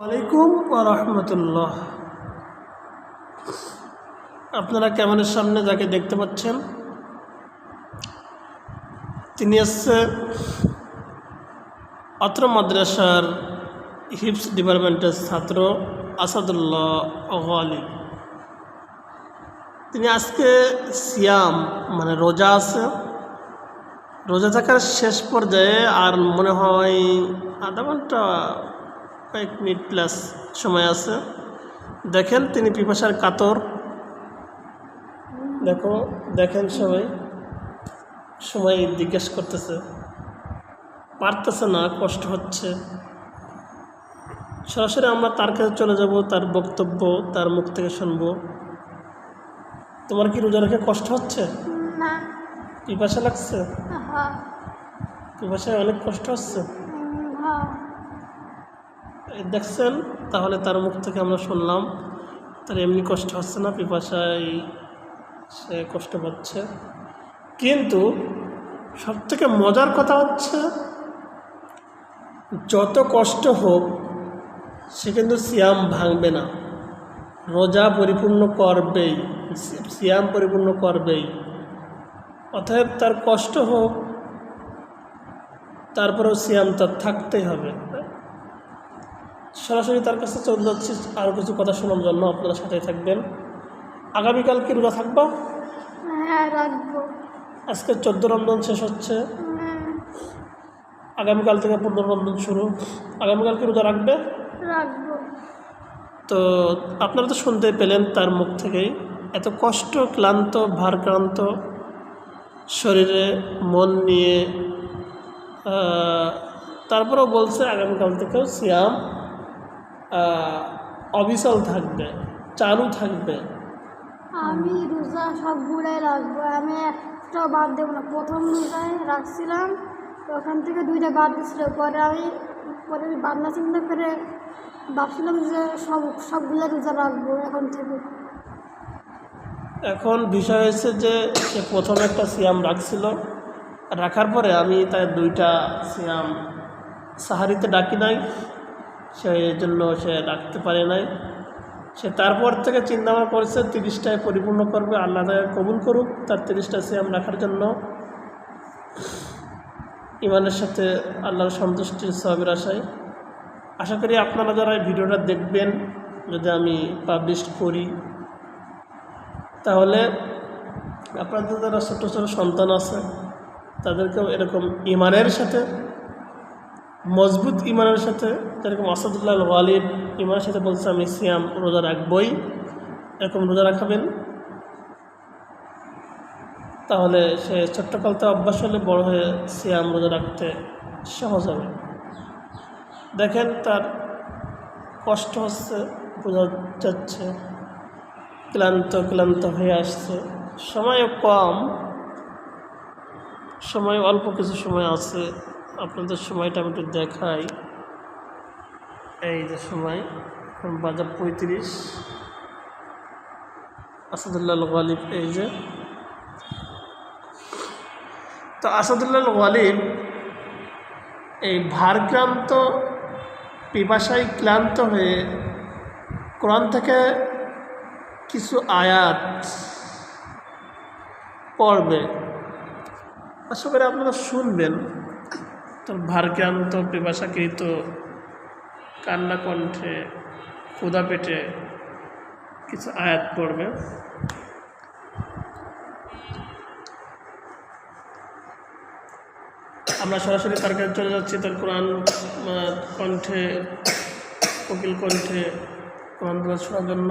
ওয়ালাইকুম রহমতুল্লাহ। আপনারা ক্যামেরার সামনে যাকে দেখতে পাচ্ছেন, তিনি হচ্ছে অত্র মাদ্রাসার হিপস ডিপার্টমেন্টের ছাত্র আসাদুল্লাহ গালি তিনি আজকে সিয়াম মানে রোজা আছে। রোজা থাকার শেষ পর্যায়ে আর মনে হয় আধা ঘণ্টা কয়েক মিনিট প্লাস সময় আছে। দেখেন তিনি পিপাসার কাতর। দেখো দেখেন সবাই। সময় জিজ্ঞেস করতেছে। পারতেছে না কষ্ট হচ্ছে। সরাসরি আমরা তার কাছে চলে যাব তার বক্তব্য তার মুখ থেকে শুনব। তোমার কি রোজা রেখে কষ্ট হচ্ছে? পিপাসা লাগছে? হ্যাঁ। পিপাসায় অনেক কষ্ট হচ্ছে? হ্যাঁ। দেখছেন, তাহলে তার মুখ থেকে আমরা শুনলাম। তার এমনি কষ্ট হচ্ছে না, পিপাসায় সে কষ্ট পাচ্ছে। কিন্তু সব থেকে মজার কথা হচ্ছে, যত কষ্ট হোক, সে কিন্তু সিয়াম ভাঙবে না। রোজা পরিপূর্ণ করবেই, সিয়াম পরিপূর্ণ করবেই। অতএব তার কষ্ট হোক, তারপরেও সিয়াম তার থাকতেই হবে। সরাসরি তার কাছে চলে যাচ্ছি আরও কিছু কথা শোনার জন্য আপনারা সাথে থাকবেন। আগামীকাল কি রোজা থাকবা? হ্যাঁ আজকে চোদ্দ রমজান শেষ হচ্ছে। আগামীকাল থেকে পনেরো রমজান শুরু। আগামীকাল কি রোজা রাখবে? তো আপনারা তো শুনতে পেলেন তার মুখ থেকেই এত কষ্ট ক্লান্ত ভারক্রান্ত শরীরে মন নিয়ে তারপরেও বলছে আগামীকাল থেকেও সিয়াম অবিচল থাকবে চালু থাকবে। আমি রোজা সবগুলাই রাখব আমি একটা বাদ দেবো না। প্রথম রোজায় রাখছিলাম ওখান থেকে দুইটা বাদ দিছিল। পরে আমি পরে আমি বান্না চিন্তা করে ভাবছিলাম যে সব সবগুলো রোজা রাখব এখন থেকে। এখন বিষয় হয়েছে যে সে প্রথম একটা সিয়াম রাখছিল। রাখার পরে আমি তার দুইটা সিয়াম সাহারিতে ডাকি নাই। সেই জন্য সে রাখতে পারে নাই। সে তারপর থেকে চিন্তা ভাবনা করেছে, তিরিশটায় পরিপূর্ণ করবে, আল্লাহ তাকে কবুল করুক, তার তিরিশটা সিয়াম রাখার জন্য। ইমানের সাথে আল্লাহর সন্তুষ্টির সবের আশায়। আশা করি আপনারা যারা এই ভিডিওটা দেখবেন, যদি আমি পাবলিশ করি, তাহলে আপনাদের যারা ছোটো ছোটো সন্তান আছে, তাদেরকেও এরকম ইমানের সাথে মজবুত ইমানের সাথে, যেরকম আসাদুল্লাহ ওয়ালিদ ইমানের সাথে বলছে, আমি সিয়াম রোজা রাখবই। এরকম রোজা রাখাবেন? তাহলে সে ছোট্টকাল থেকে অভ্যাস হলে বড় হয়ে সিয়াম রোজা রাখতে সহজ হবে। দেখেন তার কষ্ট হচ্ছে, বোঝা যাচ্ছে, ক্লান্ত ক্লান্ত হয়ে আসছে। সময়ও কম সময় অল্প কিছু সময় আছে। আপনাদের সময়টা আমি একটু দেখাই। এই যে সময় বাজার পঁয়ত্রিশ। আসাদুল্লাহ গালিব এই যে। তো আসাদুল্লাহ গালিব এই ভারক্রান্ত পিপাসায় ক্লান্ত হয়ে কোরআন থেকে কিছু আয়াত পড়বে। আশা করি আপনারা শুনবেন। তোর ভারক্রান্ত পিপাসাকৃত কান্না কণ্ঠে ক্ষুদা পেটে কিছু আয়াত পড়বে। আমরা সরাসরি তার কাছে চলে যাচ্ছি, তার কোরআন কণ্ঠে, কোকিল কণ্ঠে কোরআন শোনার জন্য।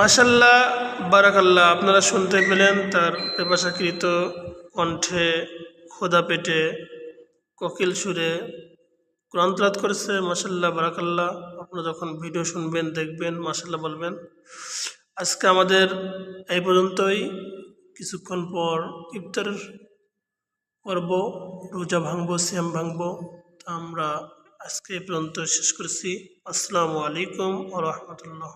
মাসাল্লাহ বারাকাল্লাহ, আপনারা শুনতে পেলেন তার পেপাসাকৃত কণ্ঠে খোদা পেটে কোকিল সুরে কোরআন তেলাওয়াত করেছে মাসাল্লাহ বারাকাল্লাহ। আপনারা যখন ভিডিও শুনবেন, দেখবেন মাসাল্লাহ বলবেন। আজকে আমাদের এই পর্যন্তই। কিছুক্ষণ পর ইফতার করব, রোজা ভাঙবো শ্যাম ভাঙব। তা আমরা আজকে এই পর্যন্ত শেষ করছি। আসসালামু আলাইকুম ও রহমতুল্লাহ।